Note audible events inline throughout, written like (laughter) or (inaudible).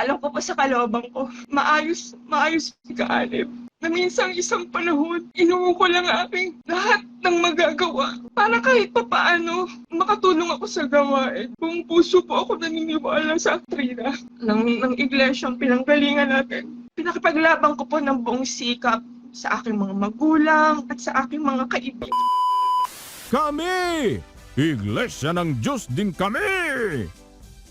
alam ko pa sa kalooban ko, maayos, maayos ka-alip. Na minsan isang panahon, inuwo ko lang aking lahat ng magagawa para kahit papaano makatulong ako sa gawain. Kung puso po ako naniniwala sa aktrina ng, ng iglesyang pinanggalingan natin. Pinakipaglaban ko po ng buong sikap sa aking mga magulang at sa aking mga kaibigan. Kami! Iglesia ng Diyos din kami!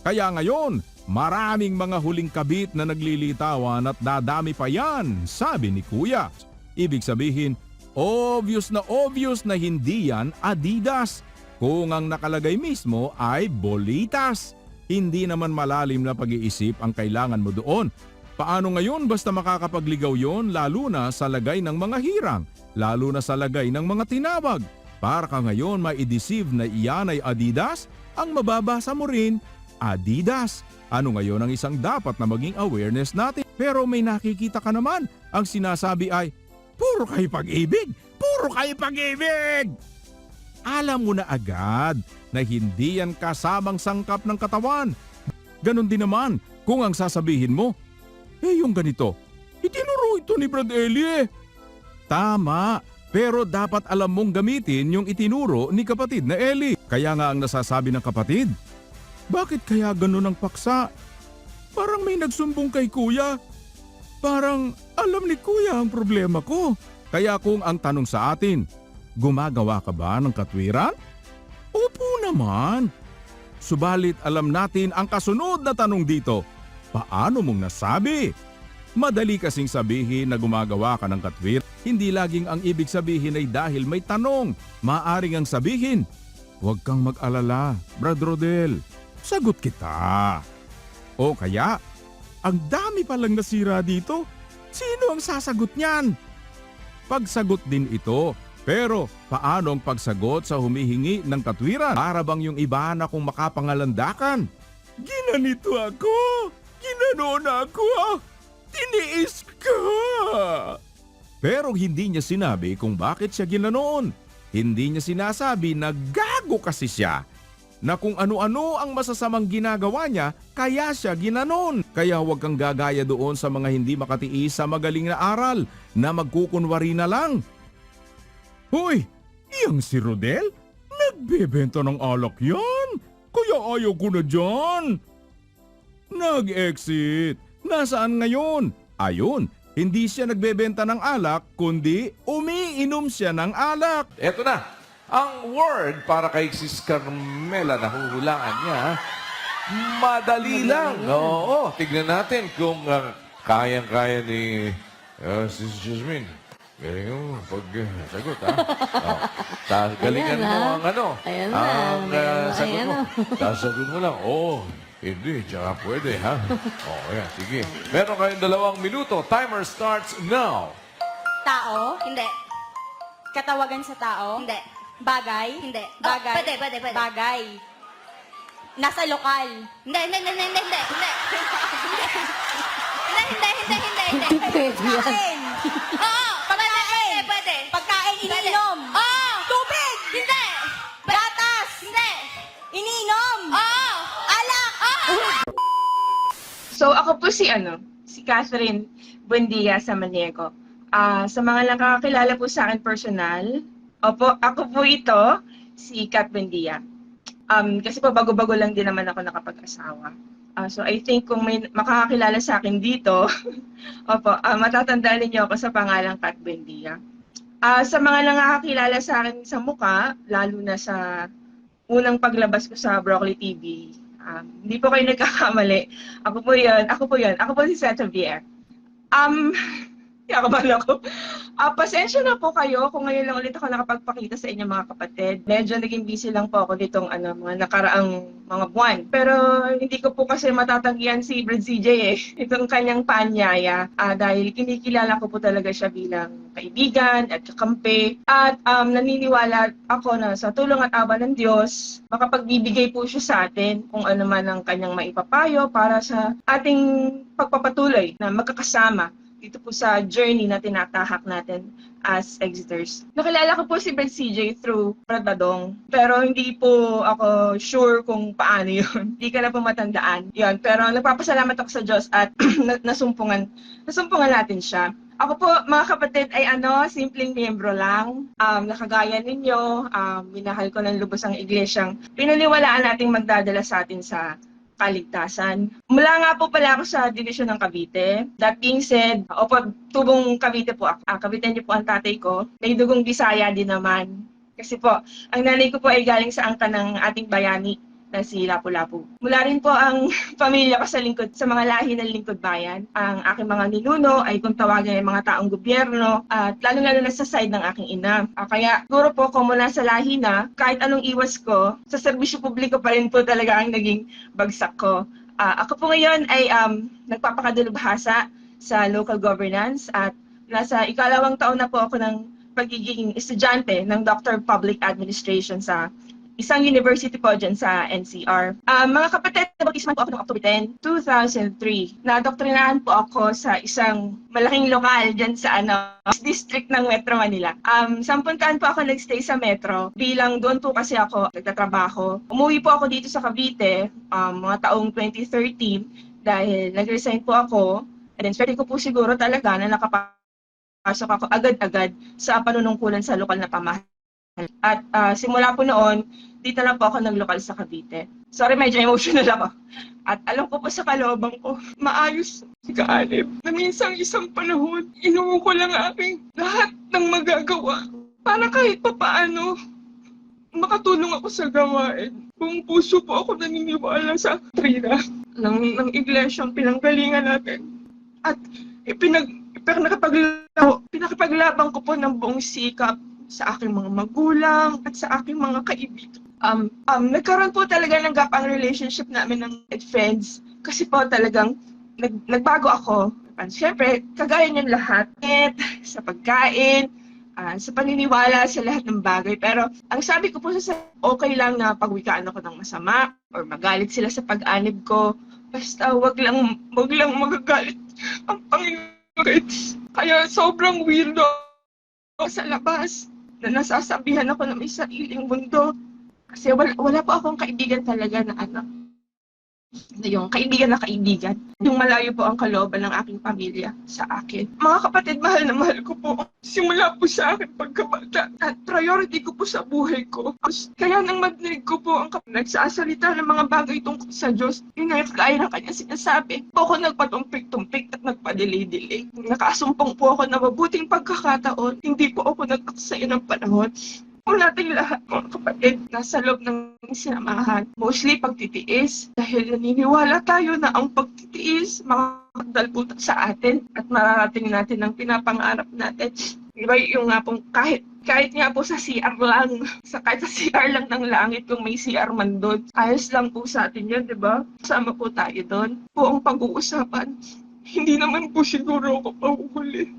Kaya ngayon, maraming mga huling kabit na naglilitawan at dadami pa yan, sabi ni Kuya. Ibig sabihin, obvious na obvious na hindi yan Adidas. Kung ang nakalagay mismo ay Bolitas. Hindi naman malalim na pag-iisip ang kailangan mo doon. Paano ngayon basta makakapagligaw yon lalo na sa lagay ng mga hirang, lalo na sa lagay ng mga tinawag. Para ka ngayon ma-deceive na iyan ay Adidas, ang mababasa mo rin, Adidas. Ano ngayon ang isang dapat na maging awareness natin? Pero may nakikita ka naman, ang sinasabi ay, puro kayo pag-ibig! Puro kayo pag-ibig! Alam mo na agad na hindi yan kasamang sangkap ng katawan. Ganon din naman kung ang sasabihin mo, eh yung ganito, itinuro ito ni Brad Eli eh. Tama, pero dapat alam mong gamitin yung itinuro ni kapatid na Eli. Kaya nga ang nasasabi ng kapatid, bakit kaya ganun ang paksa? Parang may nagsumbong kay kuya. Parang alam ni kuya ang problema ko. Kaya kung ang tanong sa atin, gumagawa ka ba ng katwiran? Opo naman. Subalit alam natin ang kasunod na tanong dito. Paano mong nasabi? Madali kasing sabihin na gumagawa ka ng katwir. Hindi laging ang ibig sabihin ay dahil may tanong. Maaring ang sabihin, Huwag kang mag-alala, Brad Rodel. Sagot kita. O kaya, ang dami palang nasira dito. Sino ang sasagot niyan? Pagsagot din ito. Pero paano ang pagsagot sa humihingi ng katwiran? Para bang yung iba na kung makapangalandakan? Ginanito ako! Ginanon ako! Tiniis ka! Pero hindi niya sinabi kung bakit siya ginanoon. Hindi niya sinasabi na gago kasi siya. Na kung ano-ano ang masasamang ginagawa niya, kaya siya ginanon. Kaya huwag kang gagaya doon sa mga hindi makatiis sa magaling na aral na magkukunwari na lang. Hoy, iyang si Rodel? Nagbebenta ng alak yan. Kaya ayaw ko na dyan. Nag-exit. Nasaan ngayon? Ayun, hindi siya nagbebenta ng alak, kundi umiinom siya ng alak. Eto na, ang word para kay Sis Carmela na huhulaan niya, madali lang. Oo, tignan natin kung ah, kayang-kaya ni ah, Sis Jasmine. Galing mo pag uh, sagot, ha? Oh. Ta- (laughs) galingan Ayan, mo ha? ang ano. Ayan na, ang ayan ah, na, sagot ayan mo. na. (laughs) Sasagot mo lang, oo. Hindi, tsaka pwede, ha? Oo, oh, yan, sige. Meron kayong dalawang minuto. Timer starts now. Tao? Hindi. Katawagan sa tao? Hindi. Bagay? Hindi. Oh, Bagay? pwede, pwede, pwede. Bagay. Nasa lokal? Hindi, hindi, hindi, hindi, hindi, hindi. Hindi, hindi, hindi, hindi, hindi. Pwede yan. Pagkain? Oo, pwede, pwede, pwede. Pagkain Pwede. iniinom? Oo. Tubig? Hindi. Gatas? Hindi. Iniinom? Oo. Alak? So ako po si ano, si Catherine Buendia Samaniego. Ah, sa mga nakakakilala po sa akin personal, opo, ako po ito, si Kat Buendia. Um, kasi po bago-bago lang din naman ako nakapag-asawa. Ah, so I think kung may makakakilala sa akin dito, (laughs) opo, ah, matatandaan niyo ako sa pangalang Kat Buendia. Ah, sa mga nakakakilala sa akin sa muka, lalo na sa unang paglabas ko sa Broccoli TV, um, hindi po kayo nagkakamali. Ako po yun. Ako po yun. Ako po si Seth Javier. Um, Kinakabahan ako. Ah, pasensya na po kayo kung ngayon lang ulit ako nakapagpakita sa inyo mga kapatid. Medyo naging busy lang po ako ditong ano, mga nakaraang mga buwan. Pero hindi ko po kasi matatanggihan si Brad CJ eh. (laughs) Itong kanyang paanyaya. Ah, dahil kinikilala ko po talaga siya bilang kaibigan at kakampi. At um, naniniwala ako na sa tulong at awa ng Diyos, makapagbibigay po siya sa atin kung ano man ang kanyang maipapayo para sa ating pagpapatuloy na magkakasama dito po sa journey na tinatahak natin as Exiters. Nakilala ko po si Ben CJ through Pradadong, pero hindi po ako sure kung paano yun. (laughs) Hindi ka na po matandaan. Yun, pero nagpapasalamat ako sa Diyos at (clears throat) na- nasumpungan, nasumpungan natin siya. Ako po, mga kapatid, ay ano, simpleng miyembro lang. Um, nakagaya ninyo, um, minahal ko ng lubos ang iglesyang pinaniwalaan nating magdadala sa atin sa kaligtasan. Mula nga po pala ako sa division ng Cavite. That being said, opo, tubong Cavite po ako. Ah, Cavite niyo po ang tatay ko. May dugong Bisaya din naman. Kasi po, ang nanay ko po ay galing sa angka ng ating bayani na si Lapu-Lapu. Mula rin po ang (laughs) pamilya ko sa lingkod, sa mga lahi ng lingkod bayan. Ang aking mga ninuno ay kung tawagan ay mga taong gobyerno at lalo-lalo na sa side ng aking ina. Ah, kaya siguro po kung mula sa lahi na, kahit anong iwas ko, sa serbisyo publiko pa rin po talaga ang naging bagsak ko. Ah, ako po ngayon ay um, nagpapakadulubhasa sa local governance at nasa ikalawang taon na po ako ng pagiging estudyante ng Doctor of Public Administration sa isang university po dyan sa NCR. Ah, mga kapatid, nabautisman po ako noong October 10, 2003. Nadoktrinahan po ako sa isang malaking lokal dyan sa ano, (laughs) district ng Metro Manila. Um, sampung taon po ako nagstay sa Metro bilang doon po kasi ako nagtatrabaho. Umuwi po ako dito sa Cavite um, mga taong 2013 dahil nag-resign po ako. And then, swerte ko po siguro talaga na nakapasok ako agad-agad sa panunungkulan sa lokal na pamahalaan. At ah, simula po noon, dito lang po ako naglokal sa Cavite. Sorry, medyo emotional ako. At alam ko po sa kalooban ko, maayos si Kaalib. Na minsan isang panahon, inuwo ko lang aking lahat ng magagawa para kahit papaano makatulong ako sa gawain. Kung puso po ako naniniwala sa trina ng, ng iglesyang pinanggalingan natin. At ipinag, pinakapaglaban, pinakapaglaban ko po ng buong sikap sa aking mga magulang at sa aking mga kaibigan. Um, um, nagkaroon po talaga ng gap ang relationship namin ng friends kasi po talagang nag, nagbago ako. And syempre, kagaya niyang lahat, sa pagkain, ah, sa paniniwala sa lahat ng bagay. Pero ang sabi ko po sa okay lang na pagwikaan ako ng masama or magalit sila sa pag-anib ko. Basta wag lang, wag lang magagalit ang Panginoon. Kaya sobrang weirdo sa labas na nasasabihan ako na may sariling mundo. Kasi wala, wala po akong kaibigan talaga na ano, yung kaibigan na kaibigan. Yung malayo po ang kalooban ng aking pamilya sa akin. Mga kapatid, mahal na mahal ko po. Simula po sa akin pagkabata. At priority ko po sa buhay ko. Kaya nang madrinig ko po ang kap- nagsasalita ng mga bagay tungkol sa Diyos, yung kagaya ng kanya sinasabi. Po ako nagpatumpik-tumpik at nagpadilay-dilay. Nakasumpong po ako na mabuting pagkakataon. Hindi po ako nagtaksaya ng panahon po nating lahat mga kapatid nasa loob ng sinamahan. Mostly pagtitiis dahil naniniwala tayo na ang pagtitiis makakadal sa atin at mararating natin ang pinapangarap natin. Diba yung nga pong kahit kahit nga po sa CR lang, sa kahit sa CR lang ng langit kung may CR man doon, ayos lang po sa atin yun, di ba? Sama po tayo doon. Po ang pag-uusapan. Hindi naman po siguro ako pahuhuli.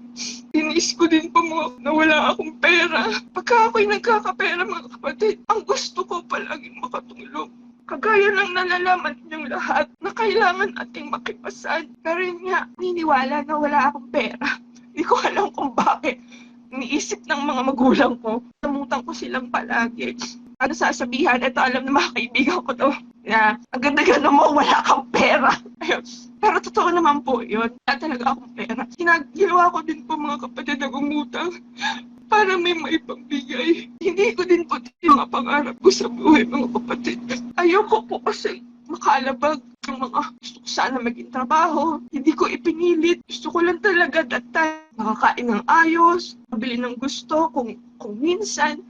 Inis ko din po mga na wala akong pera. Pagka ako'y nagkakapera mga kapatid, ang gusto ko palaging makatulong. Kagaya ng nalalaman niyong lahat na kailangan ating makipasan. Yun nga, niniwala na wala akong pera. Hindi ko alam kung bakit. Niisip ng mga magulang ko, namutan ko silang palagi. Ano sasabihan? Ito alam ng mga kaibigan ko to na ang ganda-ganda mo, wala kang pera. (laughs) Pero totoo naman po yun. Wala talaga akong pera. Ginagawa ko din po mga kapatid na umutang (laughs) para may maipambigay. Hindi ko din po yung mga ko sa buhay mga kapatid. Ayoko po kasi makalabag ng mga gusto ko sana maging trabaho. Hindi ko ipinilit. Gusto ko lang talaga that time makakain ng ayos, mabili ng gusto kung, kung minsan.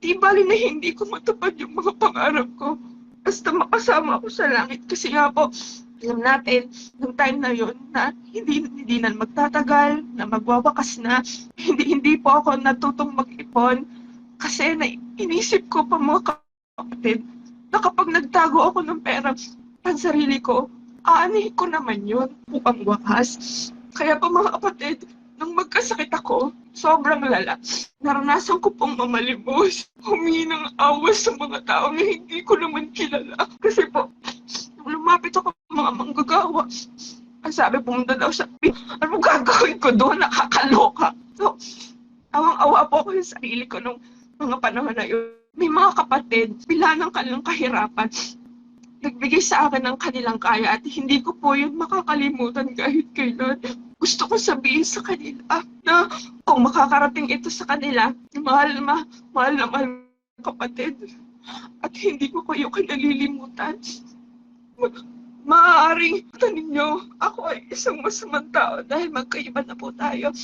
Di bali na hindi ko matupad yung mga pangarap ko. Basta makasama ako sa langit kasi nga po, alam natin, nung time na yun, na hindi, hindi na magtatagal, na magwawakas na, hindi, hindi po ako natutong mag-ipon. Kasi na, inisip ko pa mga kapatid, na kapag nagtago ako ng pera pang sarili ko, aanihin ko naman yun po ang wakas. Kaya pa mga kapatid, nung magkasakit ako, sobrang lala. Naranasan ko pong mamalimos, humingi ng awas sa mga tao na hindi ko naman kilala. Kasi po, nung lumapit ako sa mga manggagawa, Ang sabi, pumunta daw siya. Ano gagawin ko doon? Nakakaloka. So, awang-awa po ako sa sarili ko nung mga panahon na yun. May mga kapatid, bila ng kanilang kahirapan, nagbigay sa akin ng kanilang kaya at hindi ko po yun makakalimutan kahit kailan. Gusto ko sabihin sa kanila na kung makakarating ito sa kanila, mahal na mahal na mahal kapatid. At hindi ko kayo kinalilimutan. Ma- maaaring ito ninyo, ako ay isang masamang tao dahil magkaiba na po tayo.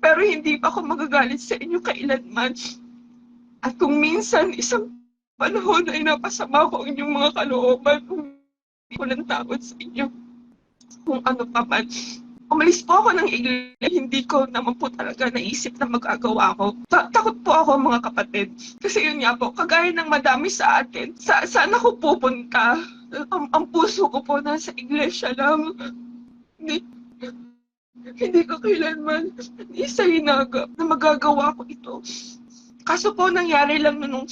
Pero hindi pa ako magagalit sa inyo kailanman. At kung minsan isang panahon ay napasama ko ang inyong mga kalooban, hindi ko ng takot sa inyo. Kung ano pa man. Umalis po ako ng iglesia, hindi ko naman po talaga naisip na magagawa ko. Ta- takot po ako mga kapatid. Kasi yun nga po, kagaya ng madami sa atin, sa saan ako pupunta? Ang, ang puso ko po nasa iglesia lang. Hindi, hindi ko kailanman isa-hinaga na magagawa ko ito. Kaso po nangyari lang noong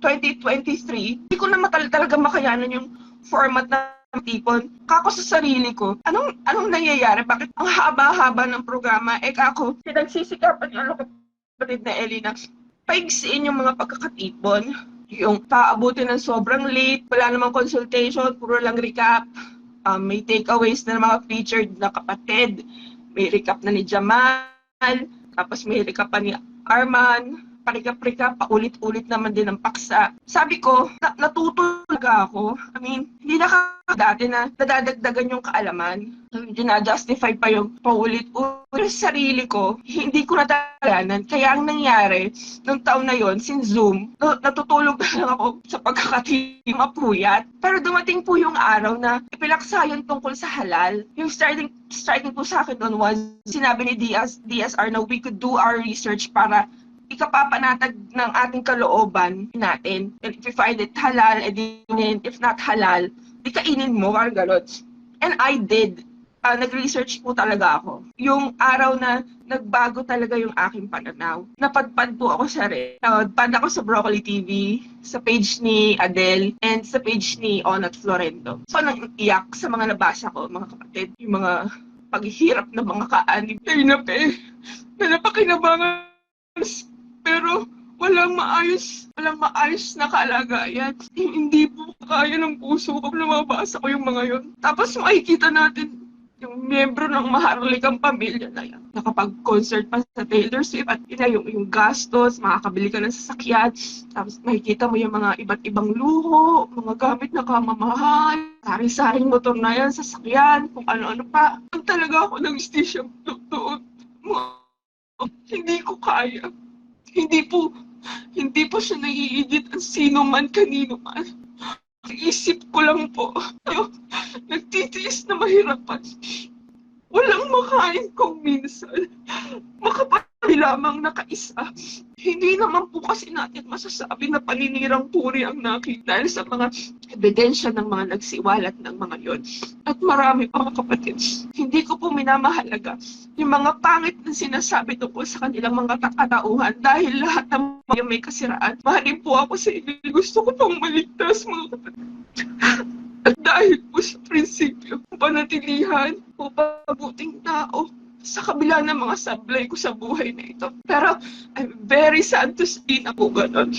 2023, hindi ko na matal talaga makayanan yung format na tipon. Kako sa sarili ko, anong anong nangyayari? Bakit ang haba-haba ng programa? Eh kako, pinagsisikapan yung kapatid na Elina, paigsiin yung mga pagkakatipon. Yung paabutin ng sobrang late, wala namang consultation, puro lang recap. Um, may takeaways na mga featured na kapatid. May recap na ni Jamal, tapos may recap pa ni Arman, parikap-rikap, paulit-ulit naman din ang paksa. Sabi ko, na- natuto ako. I mean, hindi na dati na nadadagdagan yung kaalaman. Dina-justify pa yung paulit-ulit. Sa sarili ko, hindi ko natalanan. Kaya ang nangyari, nung taon na yon sin Zoom, na- natutulog na lang ako sa pagkakating mapuyat. Pero dumating po yung araw na ipilaksa yun tungkol sa halal. Yung starting, starting po sa akin noon was, sinabi ni DS, DSR na we could do our research para ikapapanatag ng ating kalooban natin. And if you find it halal, edinin. If not halal, di kainin mo, parang galot. And I did. Ah, nag-research po talaga ako. Yung araw na nagbago talaga yung aking pananaw. Napadpad po ako sa rin. Napadpad ako sa Broccoli TV, sa page ni Adele, and sa page ni Onat Florento. So, nang iyak sa mga nabasa ko, mga kapatid, yung mga paghihirap ng mga kaanib. Ay na pe, na napakinabangan pero walang maayos, walang maayos na kalagayan. (laughs) Hindi po kaya ng puso ko na mabasa ko yung mga yon. Tapos makikita natin yung miyembro ng maharlikang pamilya na yan. Nakapag-concert pa sa Taylor Swift at ina yung, yung gastos, makakabili ka ng sasakyan. Tapos makikita mo yung mga iba't ibang luho, mga gamit na kamamahal, sari-saring motor na yan, sasakyan, kung ano-ano pa. Ang talaga ako ng station doon. Hindi ko kaya hindi po hindi po siya naiigit ang sino man kanino man. Isip ko lang po, nagtitiis na mahirapan. Walang makain kung minsan. Makapati lamang nakaisa. Hindi naman po kasi natin masasabi na paninirang puri ang nakita dahil sa mga ebidensya ng mga nagsiwalat ng mga yon. At marami pa mga kapatid. Hindi ko po minamahalaga yung mga pangit na sinasabi tungkol sa kanilang mga katauhan dahil lahat ng mga may kasiraan. Mahalin po ako sa inyo. Gusto ko pang maligtas mga kapatid. At (laughs) dahil po sa prinsipyo, panatilihan o pabuting tao sa kabila ng mga sablay ko sa buhay na ito. Pero I'm very sad to see na po ganun.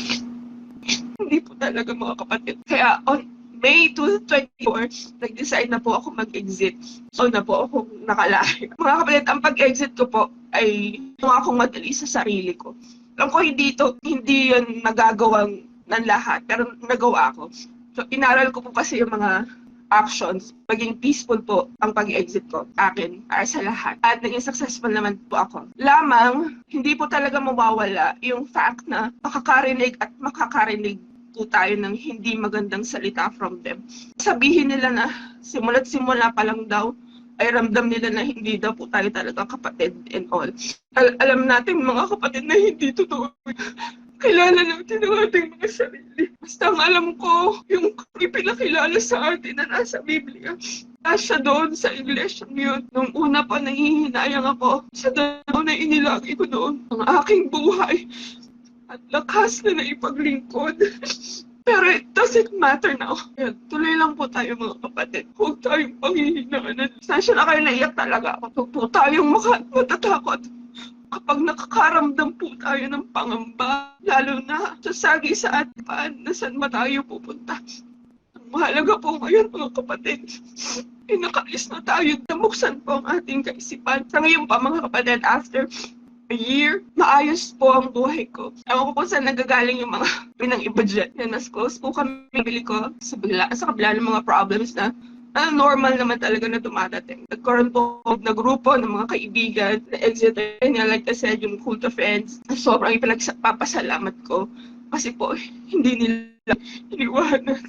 (laughs) Hindi po talaga mga kapatid. Kaya on May 2024, nag-decide na po ako mag-exit. So na po ako nakalayo. (laughs) Mga kapatid, ang pag-exit ko po ay ginawa akong madali sa sarili ko. Alam ko hindi to, hindi yun nagagawang ng lahat, pero nagawa ko. So inaral ko po kasi yung mga actions, maging peaceful po ang pag-exit ko akin para sa lahat. At naging successful naman po ako. Lamang, hindi po talaga mawawala yung fact na makakarinig at makakarinig po tayo ng hindi magandang salita from them. Sabihin nila na simula't simula pa lang daw ay ramdam nila na hindi daw po tayo talaga kapatid and all. Al- alam natin mga kapatid na hindi totoo. Kilala natin ang ating mga sarili. Basta ang alam ko, yung ipinakilala sa atin na nasa Biblia, nasa doon sa iglesia yun. Nung una pa nangihinayang ako, sa daw na inilagi ko doon ang aking buhay at lakas na naipaglingkod. (laughs) Pero it doesn't matter now. Kaya tuloy lang po tayo mga kapatid. Huwag tayong panghihinaan. Sasya na kayo naiyak talaga ako. Huwag po tayong matatakot. Kapag nakakaramdam po tayo ng pangamba, lalo na sasagi sa ating paan na saan ba tayo pupunta. Ang mahalaga po ngayon mga kapatid, ay nakaalis na tayo na buksan po ang ating kaisipan. Sa ngayon pa mga kapatid, after a year, maayos po ang buhay ko. Ewan ko po saan nagagaling yung mga (laughs) pinang iba dyan. Yan, mas close po kami bili ko sa, bila, sa kabila ng mga problems na na normal naman talaga na dumadating. Nagkaroon po na grupo ng mga kaibigan na exit niya, like I said, yung cult of friends. Sobrang ipinagpapasalamat ko kasi po (laughs) hindi nila iniwanan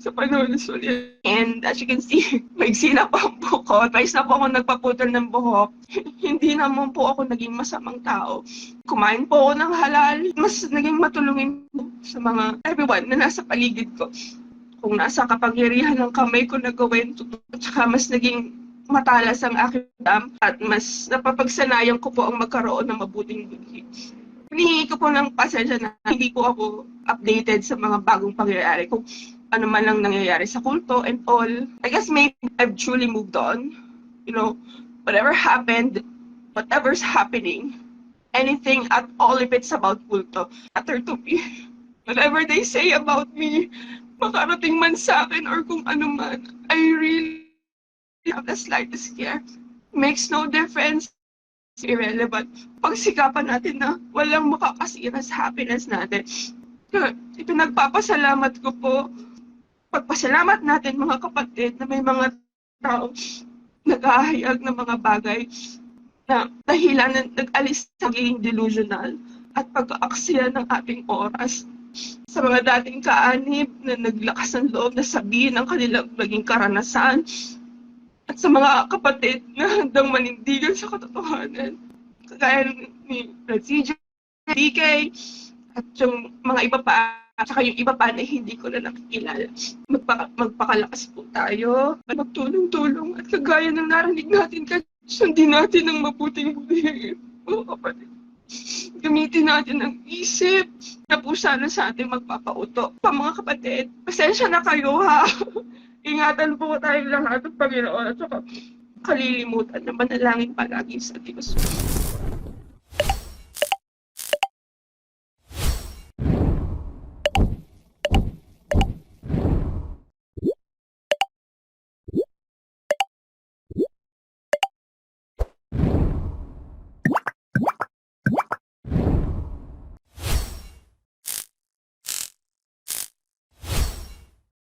sa panahon ng sulit. And as you can see, (laughs) maigsi na po ang buhok ko. Twice na po ako nagpaputol ng buhok. (laughs) Hindi naman po ako naging masamang tao. Kumain po ako ng halal. Mas naging matulungin po sa mga everyone na nasa paligid ko. Kung nasa kapangyarihan ng kamay ko na gawin to, at saka mas naging matalas ang aking dam at mas napapagsanayan ko po ang magkaroon ng mabuting buhay. Hinihingi ko po ng pasensya na hindi po ako updated sa mga bagong pangyayari. Kung ano man lang nangyayari sa kulto and all. I guess maybe I've truly moved on. You know, whatever happened, whatever's happening, anything at all if it's about kulto, matter to me. (laughs) Whatever they say about me, makarating man sa akin or kung ano man, I really have the slightest care. Makes no difference. It's irrelevant. Pagsikapan natin na walang makakasira sa happiness natin. Ipinagpapasalamat ko po pagpasalamat natin mga kapatid na may mga tao naghahayag ng mga bagay na dahilan na nag-alis sa pagiging delusional at pag-aaksaya ng ating oras. Sa mga dating kaanib na naglakas ng loob na sabihin ang kanilang naging karanasan at sa mga kapatid na handang manindigan sa katotohanan kagaya ni CJ, DK, at yung mga iba pa at saka yung iba pa na hindi ko na nakikilala. Magpa, magpakalakas po tayo, magtulong-tulong, at kagaya ng narinig natin, kasi sundin natin ang mabuting buhay. Mga kapatid, gamitin natin ang isip na po sana sa atin magpapauto. Pa mga kapatid, pasensya na kayo ha. (laughs) Ingatan po tayong lahat ng Panginoon at saka kalilimutan na manalangin palagi sa Diyos.